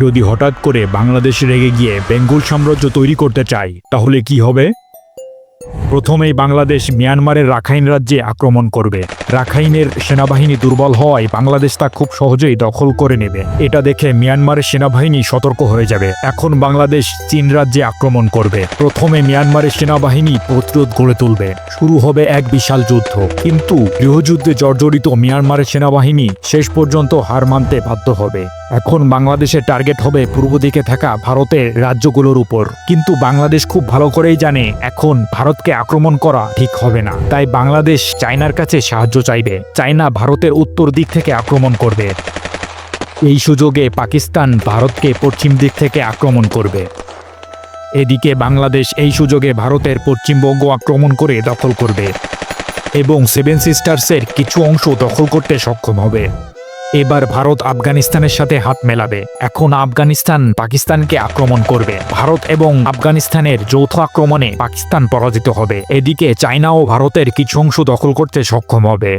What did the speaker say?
যদি হঠাৎ করে বাংলাদেশ রেগে গিয়ে বেঙ্গল সাম্রাজ্য তৈরি করতে চায়, তাহলে কি হবে? প্রথমেই বাংলাদেশ মিয়ানমারের রাখাইন রাজ্যে আক্রমণ করবে। রাখাইনের সেনাবাহিনী দুর্বল হওয়ায় বাংলাদেশ তা খুব সহজেই দখল করে নেবে। এটা দেখে মিয়ানমারের সেনাবাহিনী সতর্ক হয়ে যাবে। এখন বাংলাদেশ চীন রাজ্যে আক্রমণ করবে। প্রথমে মিয়ানমারের সেনাবাহিনী প্রতিরোধ গড়ে তুলবে। শুরু হবে এক বিশাল যুদ্ধ। কিন্তু গৃহযুদ্ধে জর্জরিত মিয়ানমারের সেনাবাহিনী শেষ পর্যন্ত হার মানতে বাধ্য হবে। এখন বাংলাদেশের টার্গেট হবে পূর্ব দিকে থাকা ভারতের রাজ্যগুলোর উপর। কিন্তু বাংলাদেশ খুব ভালো করেই জানে, এখন ভারতকে আক্রমণ করা ঠিক হবে না। তাই বাংলাদেশ চায়নার কাছে সাহায্য চাইবে, চায়না ভারতের উত্তর দিক থেকে আক্রমণ করবে। এই সুযোগে পাকিস্তান ভারতকে পশ্চিম দিক থেকে আক্রমণ করবে। এদিকে বাংলাদেশ এই সুযোগে ভারতের পশ্চিমবঙ্গ আক্রমণ করে দখল করবে এবং সেভেন সিস্টার্সের কিছু অংশ দখল করতে সক্ষম হবে। এবার ভারত আফগানিস্তানের সাথে হাত মেলাবে। এখন আফগানিস্তান পাকিস্তানকে আক্রমণ করবে। ভারত এবং আফগানিস্তানের যৌথ আক্রমণে পাকিস্তান পরাজিত হবে। এদিকে চায়না ও ভারতের কিছু অংশ দখল করতে সক্ষম হবে।